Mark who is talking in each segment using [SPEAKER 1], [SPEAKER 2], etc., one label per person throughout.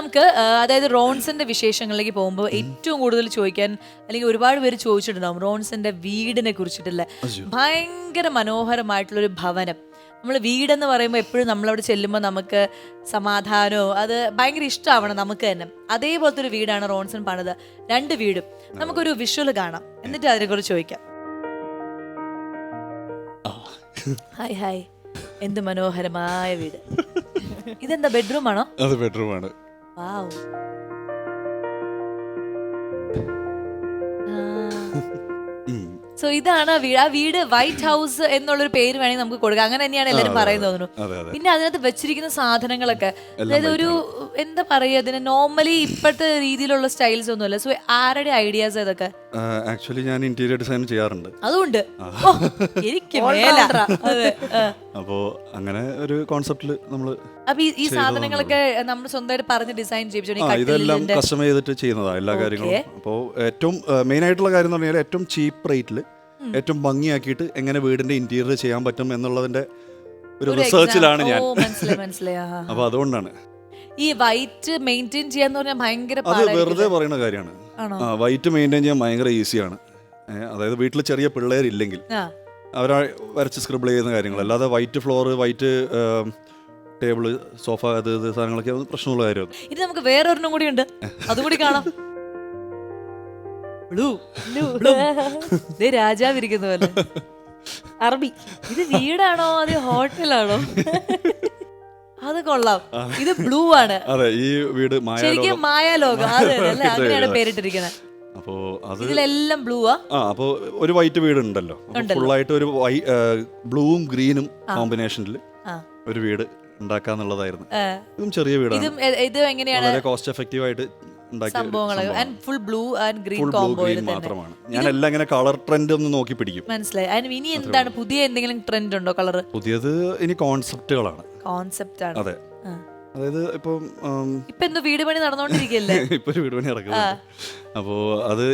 [SPEAKER 1] നമുക്ക് അതായത് റോൺസിന്റെ വിശേഷങ്ങളിലേക്ക് പോകുമ്പോൾ ഏറ്റവും കൂടുതൽ ചോദിക്കാൻ അല്ലെങ്കിൽ ഒരുപാട് പേര് ചോദിച്ചിട്ടുണ്ടാവും റോൺസിന്റെ വീടിനെ കുറിച്ചിട്ടുള്ള ഭയങ്കര മനോഹരമായിട്ടുള്ള ഒരു ഭവനം. നമ്മൾ വീടെന്ന് പറയുമ്പോൾ എപ്പോഴും നമ്മളവിടെ ചെല്ലുമ്പോൾ നമുക്ക് സമാധാനവും അത് ഭയങ്കര ഇഷ്ടമാവണം നമുക്ക് തന്നെ. അതേപോലത്തെ ഒരു വീടാണ് റോൺസൺ പണിത് രണ്ട് വീടും. നമുക്കൊരു വിഷ്വൽ കാണാം. എന്നിട്ട് അതിനെക്കുറിച്ച് ചോദിക്കാം. Hi hi. എന്ത് മനോഹരമായ വീട്. ഇതെന്താ ബെഡ്റൂം ആണോ
[SPEAKER 2] അത് ബെഡ്റൂമാണ്.
[SPEAKER 1] വാവ് സോ ഇതാണ് ആ വീട്. ആ വീട് വൈറ്റ് ഹൗസ് എന്നുള്ളൊരു പേര് വേണമെങ്കിൽ നമുക്ക് കൊടുക്കാം. അങ്ങനെ തന്നെയാണ് എല്ലാവരും പറയുന്നത് തോന്നുന്നു. പിന്നെ അതിനകത്ത് വെച്ചിരിക്കുന്ന സാധനങ്ങളൊക്കെ. അതായത് ഒരു എന്താ പറയുക ഇതിന് നോർമലി ഇപ്പോഴത്തെ രീതിയിലുള്ള സ്റ്റൈൽസ് ഒന്നുമല്ല. സോ ആരുടെ ഐഡിയാസ് ഇതൊക്കെ
[SPEAKER 2] ആക്ച്വലി ഞാൻ ഇന്റീരിയർ ഡിസൈൻ ചെയ്യാറുണ്ട്.
[SPEAKER 1] അതുകൊണ്ട് ഓ, എനിക്ക് മേല. അതെ ആ.
[SPEAKER 2] അപ്പോൾ അങ്ങനെ ഒരു കോൺസെപ്റ്റിൽ നമ്മൾ
[SPEAKER 1] അപ്പൊ ഈ- ഈ സാധനങ്ങളൊക്കെ നമ്മൾ സ്വന്തമായിട്ട് പറഞ്ഞ് ഡിസൈൻ
[SPEAKER 2] ആ ഇതെല്ലാം കസ്റ്റമൈസ് ചെയ്തിട്ട് ചെയ്യുന്നതാ എല്ലാ കാര്യങ്ങളും. അപ്പോ ഏറ്റവും മെയിൻ ആയിട്ടുള്ള കാര്യം എന്ന് പറഞ്ഞാൽ ഏറ്റവും ചീപ്പ് റേറ്റിൽ ഏറ്റവും ഭംഗിയാക്കിയിട്ട് എങ്ങനെ വീടിന്റെ ഇന്റീരിയർ ചെയ്യാൻ പറ്റും എന്നുള്ളതിന്റെ ഒരു റിസർച്ചിലാണ് ഞാൻ.
[SPEAKER 1] മനസ്സിലായി മനസ്സിലായി.
[SPEAKER 2] അപ്പോൾ അതുകൊണ്ടാണ്.
[SPEAKER 1] ഈ വൈറ്റ് മെയിന്റെയിൻ ചെയ്യാന്ന് പറഞ്ഞാൽ ഭയങ്കര
[SPEAKER 2] അത്
[SPEAKER 1] പാടായിരിക്കും.
[SPEAKER 2] വെറുതെ പറയുന്ന കാര്യമാണ്.
[SPEAKER 1] ആണോ?
[SPEAKER 2] വൈറ്റ് മെയിന്റെയിൻ ചെയ്യാൻ ഭയങ്കര ഈസിയാണ്. അതായത് വീട്ടിൽ ചെറിയ പിള്ളേരില്ലെങ്കിൽ
[SPEAKER 1] ആ.
[SPEAKER 2] അവരാ വരച്ച് സ്ക്രിബിൾ ചെയ്യുന്ന കാര്യങ്ങൾ അല്ലാതെ white floor white table sofa അത് ഇത് സാധനങ്ങളൊക്കെ അത് പ്രശ്നമുള്ള കാര്യമാണ്.
[SPEAKER 1] ഇനി നമുക്ക് വേറൊരെണ്ണം കൂടി ഉണ്ട്. അതുകൂടി കാണാം. ബ്ലൂ. ബ്ലൂ. ദേ രാജാവ് ഇരിക്കുന്ന പോലെ.
[SPEAKER 3] അറബി.
[SPEAKER 1] ഇത് വീടാണോ? അത് ഹോട്ടലാണോ? അത് കൊള്ളാം. ഇത് ബ്ലൂ ആണ്.
[SPEAKER 2] അതെ ഈ വീട്
[SPEAKER 1] ശരിക്കും
[SPEAKER 2] മായാലോകം.
[SPEAKER 1] അതെ അല്ലേ? അങ്ങനെയാണ് പേരിട്ടിരിക്കുന്നത്.
[SPEAKER 2] അപ്പോൾ അത്
[SPEAKER 1] ഇതിലെല്ലാം ബ്ലൂ ആ.
[SPEAKER 2] അപ്പോ ഒരു വൈറ്റ് വീട് ഉണ്ടല്ലോ. ഫുള്ളായിട്ട് ഒരു ബ്ലൂവും ഗ്രീനും കോമ്പിനേഷനിൽ. ഒരു വീട് ഉണ്ടാക്കാന്നുള്ളതായിരുന്നു. ഇതും ചെറിയ വീടാണ്.
[SPEAKER 1] ഇതും എങ്ങനെയാണ്?
[SPEAKER 2] വളരെ കോസ്റ്റ് എഫക്റ്റീവ് ആയിട്ട്
[SPEAKER 1] സംഭവങ്ങളൊക്കെ ഫുൾ ബ്ലൂ ആൻഡ് ഗ്രീൻ തന്നെ.
[SPEAKER 2] മാത്രമാണ്. ഞാൻ എല്ലാം ഇങ്ങനെ കളർ ട്രെൻഡ് ഒന്ന് നോക്കി പിടിക്കും.
[SPEAKER 1] മനസ്സിലായി. അതിന് ഇനി എന്താണ് പുതിയ എന്തെങ്കിലും ട്രെൻഡ് ഉണ്ടോ കളർ
[SPEAKER 2] പുതിയത് ഇനി കോൺസെപ്റ്റുകളാണ്
[SPEAKER 1] കോൺസെപ്റ്റ് ആണ്.
[SPEAKER 2] അതെ. അതായത് ഇപ്പം
[SPEAKER 1] ഇപ്പൊ എന്തോ വീട് പണി നടന്നുകൊണ്ടിരിക്കല്ലേ
[SPEAKER 2] ഇപ്പൊ വീട് പണി നടക്കുന്നുണ്ട്. അപ്പോൾ അത്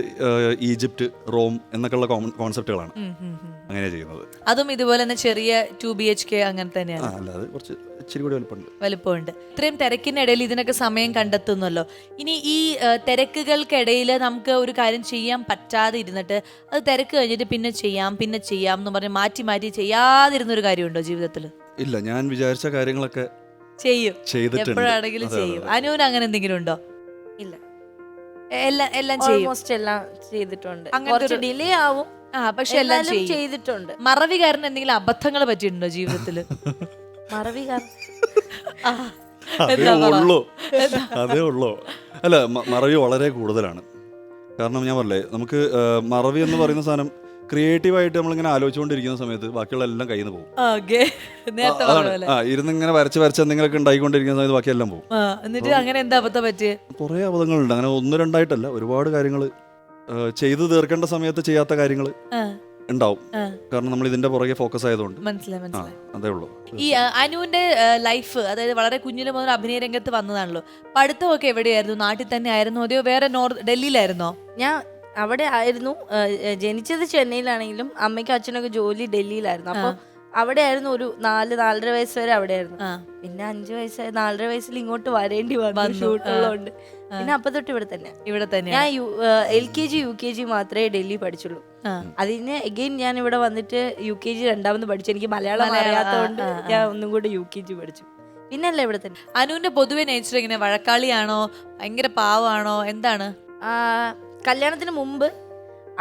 [SPEAKER 2] ഈജിപ്റ്റ് റോം എന്നൊക്കെയുള്ള കോൺസെപ്റ്റുകളാണ് അങ്ങനെ ചെയ്യുന്നത്.
[SPEAKER 1] അതും ഇതുപോലെ തന്നെ ചെറിയ ടു ബി എച്ച് കെ അങ്ങനെ തന്നെയാണ്.
[SPEAKER 2] അല്ലാതെ കുറച്ച് ഇച്ചിരി കൂടി വലുപ്പമുണ്ട്.
[SPEAKER 1] വലുപ്പമുണ്ട്. ഇത്രയും തിരക്കിനിടയിൽ ഇതിനൊക്കെ സമയം കണ്ടെത്തുന്നല്ലോ. ഇനി ഈ ആ, തിരക്കുകൾക്കിടയിൽ നമുക്ക് ഒരു കാര്യം ചെയ്യാൻ പറ്റാതെ ഇരുന്നിട്ട് അത് തിരക്ക് കഴിഞ്ഞിട്ട് പിന്നെ ചെയ്യാം പിന്നെ ചെയ്യാം എന്ന് പറഞ്ഞ് മാറ്റി മാറ്റി ചെയ്യാതിരുന്ന ഒരു കാര്യമുണ്ടോ ജീവിതത്തിൽ
[SPEAKER 2] ഇല്ല ഞാൻ വിചാരിച്ച കാര്യങ്ങളൊക്കെ
[SPEAKER 1] ചെയ്യും.
[SPEAKER 2] ചെയ്തിട്ടുണ്ട്.
[SPEAKER 1] എപ്പോഴാണെങ്കിലും
[SPEAKER 2] അതെ, അതെ,
[SPEAKER 1] ചെയ്യും.
[SPEAKER 2] അതെ.
[SPEAKER 1] അനുവിന് അങ്ങനെ എന്തെങ്കിലും ഉണ്ടോ?
[SPEAKER 3] ഇല്ല.
[SPEAKER 1] എ- എല്ലാം എല്ലാം ചെയ്യും.
[SPEAKER 3] ഓൾമോസ്റ്റ് എല്ലാം ചെയ്തിട്ടുണ്ട്.
[SPEAKER 1] അങ്ങനത്തെ
[SPEAKER 3] കുറച്ച്
[SPEAKER 1] ഒരു-
[SPEAKER 3] ഡിലേ ആവും.
[SPEAKER 1] ആ പക്ഷെ എല്ലാം
[SPEAKER 3] എന്നാലും
[SPEAKER 1] ചെയ്യും.
[SPEAKER 3] ചെയ്തിട്ടുണ്ട്.
[SPEAKER 1] മറവി കാരണം എന്തെങ്കിലും അബദ്ധങ്ങൾ പറ്റിയിട്ടുണ്ടോ ജീവിതത്തിൽ
[SPEAKER 3] മറവി
[SPEAKER 2] അതേ ഉള്ളൂ. അതേ ഉള്ളൂ. അല്ല മറവി വളരെ കൂടുതലാണ്. കാരണം ഞാൻ പറഞ്ഞേ നമുക്ക് മറവി എന്ന് പറയുന്ന സാധനം ക്രിയേറ്റീവായിട്ട് നമ്മളിങ്ങനെ ആലോചിച്ചുകൊണ്ടിരിക്കുന്ന സമയത്ത് ബാക്കിയുള്ള എല്ലാം കയ്യിൽ നിന്ന് പോകും
[SPEAKER 1] ഓക്കെ നേരത്തെ
[SPEAKER 2] ആ, ഇരുന്ന് ഇങ്ങനെ വരച്ച് വരച്ച് എന്തെങ്കിലുമൊക്കെ ഉണ്ടായിക്കൊണ്ടിരിക്കുന്ന സമയത്ത് ബാക്കിയെല്ലാം പോകും.
[SPEAKER 1] ആ, എന്നിട്ട് അങ്ങനെ എന്താ അബദ്ധം പറ്റിയേ?
[SPEAKER 2] കുറേ അബദ്ധങ്ങളുണ്ട്. അങ്ങനെ ഒന്ന് രണ്ടായിട്ടല്ല ഒരുപാട് കാര്യങ്ങൾ ചെയ്തു തീർക്കേണ്ട സമയത്ത് ചെയ്യാത്ത കാര്യങ്ങൾ
[SPEAKER 1] ആ,
[SPEAKER 2] ഉണ്ടാവും. കാരണം നമ്മൾ ഇതിന്റെ പുറകെ ഫോക്കസ് ആയതുകൊണ്ട്.
[SPEAKER 1] മനസ്സിലായി മനസ്സിലായി.
[SPEAKER 2] അതേ ഉള്ളൂ.
[SPEAKER 1] ഈ അനുവിന്റെ ലൈഫ് അതായത് വളരെ കുഞ്ഞിലെ മുതൽ അഭിനയ രംഗത്ത് വന്നതാണല്ലോ. പഠിത്തമൊക്കെ എവിടെയായിരുന്നു? നാട്ടിൽ തന്നെ ആയിരുന്നു അതെയോ? വേറെ നോർത്ത് ഡൽഹിയിലായിരുന്നോ?
[SPEAKER 3] ഞാൻ അവിടെ ആയിരുന്നു. ജനിച്ചത് ചെന്നൈയിലാണെങ്കിലും അമ്മയ്ക്കും അച്ഛനൊക്കെ ജോലി ഡൽഹിയിലായിരുന്നു. അപ്പൊ അവിടെ ആയിരുന്നു ഒരു നാല് നാലര വയസ്സ് വരെ
[SPEAKER 1] അവിടെയായിരുന്നു.
[SPEAKER 3] പിന്നെ അഞ്ചു വയസ്സായി നാലര വയസ്സിൽ ഇങ്ങോട്ട് വരേണ്ടി വന്നു. ഷൂട്ടുള്ളതുകൊണ്ട് പിന്നെ അപ്പൊ തൊട്ട് ഇവിടെ തന്നെ.
[SPEAKER 1] ഇവിടെ തന്നെ
[SPEAKER 3] ഞാൻ U L K G U K G മാത്രമേ ഡൽഹി പഠിച്ചുള്ളൂ. അതിന് എഗെയിൻ ഞാൻ ഇവിടെ വന്നിട്ട് യു കെ ജി രണ്ടാമത് പഠിച്ചു. എനിക്ക് മലയാളം അറിയാത്തതുകൊണ്ട് ഞാൻ ഒന്നും കൂടെ യു കെ ജി പഠിച്ചു. പിന്നെ അല്ല ഇവിടെ തന്നെ.
[SPEAKER 1] അനുവിന്റെ പൊതുവെ നേച്ചർ ഇങ്ങനെ വഴക്കാളിയാണോ? ഭയങ്കര പാവാണോ എന്താണ്?
[SPEAKER 3] കല്യാണത്തിന് മുമ്പ്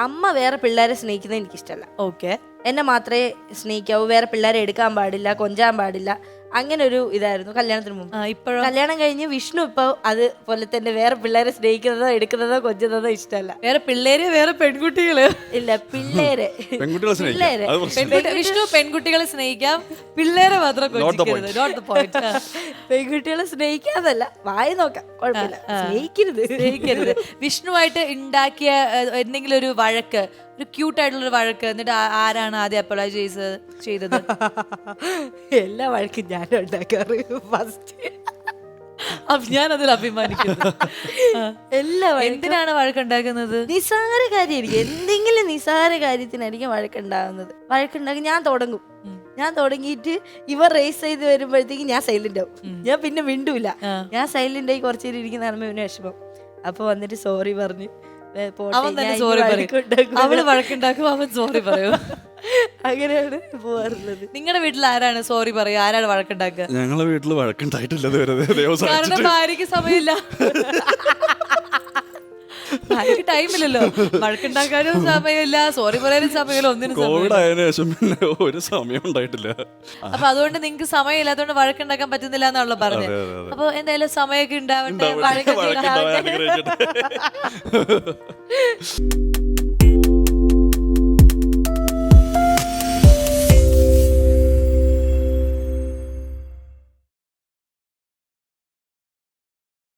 [SPEAKER 3] അമ്മ വേറെ പിള്ളേരെ സ്നേഹിക്കുന്നത് എനിക്കിഷ്ടമല്ല
[SPEAKER 1] ഓക്കെ
[SPEAKER 3] എന്നെ മാത്രമേ സ്നേഹിക്കാവൂ. വേറെ പിള്ളേരെ എടുക്കാൻ പാടില്ല കൊഞ്ചാൻ പാടില്ല. അങ്ങനെ ഒരു ഇതായിരുന്നു കല്യാണത്തിന് മുമ്പ്.
[SPEAKER 1] ഇപ്പോഴും?
[SPEAKER 3] കല്യാണം കഴിഞ്ഞ് വിഷ്ണു ഇപ്പൊ അതുപോലെ തന്നെ വേറെ പിള്ളേരെ സ്നേഹിക്കുന്നതോ എടുക്കുന്നതോ കൊഞ്ചുന്നതോ ഇഷ്ടമല്ല.
[SPEAKER 1] വേറെ പിള്ളേര് വേറെ പെൺകുട്ടികൾ.
[SPEAKER 3] ഇല്ല പിള്ളേരെ. പിള്ളേരെ.
[SPEAKER 1] വിഷ്ണു പെൺകുട്ടികളെ സ്നേഹിക്കാം പിള്ളേരെ മാത്രം കൊഞ്ചിക്കരുത്. നോട്ട് ദ പോയിന്റ്
[SPEAKER 3] പെൺകുട്ടികളെ സ്നേഹിക്കാതല്ല. വായി നോക്കാം. കുഴപ്പമില്ല. സ്നേഹിക്കരുത്.
[SPEAKER 1] സ്നേഹിക്കരുത്. വിഷ്ണുവായിട്ട് ഉണ്ടാക്കിയ എന്തെങ്കിലും ഒരു വഴക്ക് ഒരു ക്യൂട്ട് ആയിട്ടുള്ള ഒരു വഴക്ക് എന്നിട്ട് ആരാണ് ആദ്യം അപ്ലൈ ചെയ്തത് ചെയ്തത്?
[SPEAKER 3] എല്ലാ വഴക്കും ഞാൻ ഉണ്ടാക്കാറ് ഫസ്റ്റ്
[SPEAKER 1] അപ്പൊ ഞാൻ അതിൽ അഭിമാനിക്കുന്നു.
[SPEAKER 3] എല്ലാ
[SPEAKER 1] എന്തിനാണ് വഴക്കുണ്ടാക്കുന്നത്?
[SPEAKER 3] നിസാര കാര്യമായിരിക്കും. എന്തെങ്കിലും നിസാര കാര്യത്തിനായിരിക്കും വഴക്കുണ്ടാകുന്നത്. വഴക്കുണ്ടാക്കി ഞാൻ തുടങ്ങും. ഞാൻ തുടങ്ങിയിട്ട് ഇവർ റേസ് ചെയ്ത് വരുമ്പോഴത്തേക്ക് ഞാൻ സൈലന്റ് ആവും. ഞാൻ പിന്നെ മിണ്ടൂല. ഞാൻ സൈലന്റ് ആയി കുറച്ചു നേരം ഇരിക്കുന്ന കാണുമ്പോൾ ഇവന് വിഷമം. അപ്പൊ വന്നിട്ട് സോറി പറഞ്ഞു "ഏ,
[SPEAKER 1] അവൻ തന്നെ സോറി പറയും. അവൾ വഴക്കുണ്ടാക്കും അവൻ സോറി പറയും.
[SPEAKER 3] അങ്ങനെയാണ് പോവാറുള്ളത്
[SPEAKER 1] നിങ്ങളുടെ വീട്ടിൽ ആരാണ്? സോറി പറയുക ആരാണ് വഴക്കുണ്ടാക്കുക?
[SPEAKER 2] ഞങ്ങളുടെ വീട്ടിൽ വഴക്കുണ്ടായിട്ടില്ല ഇതുവരെ. ദൈവം
[SPEAKER 1] കാരണം
[SPEAKER 2] സഹായിച്ചിട്ട്.
[SPEAKER 1] ഭാര്യക്ക് സമയമില്ല ഭാര്യക്ക് ടൈമില്ലല്ലോ വഴക്കുണ്ടാക്കാനും സമയമില്ല. സോറി പറയാനും സമയമില്ല. ഒന്നിനും
[SPEAKER 2] കോവിഡ്
[SPEAKER 1] സമയമില്ല
[SPEAKER 2] ആയതിനു ശേഷം പിന്നെ ഒരു സമയം ഉണ്ടായിട്ടില്ല.
[SPEAKER 1] അപ്പൊ അതുകൊണ്ട് നിങ്ങക്ക് സമയമില്ലാത്തതുകൊണ്ട് വഴക്കുണ്ടാക്കാൻ പറ്റുന്നില്ല എന്നാണല്ലോ പറഞ്ഞത്. അപ്പൊ എന്തായാലും സമയമൊക്കെ ഉണ്ടാവട്ടെ.
[SPEAKER 2] ഉണ്ടാവട്ടെ,
[SPEAKER 1] വഴക്കൊക്കെ
[SPEAKER 2] അനുഗ്രഹിക്കട്ടെ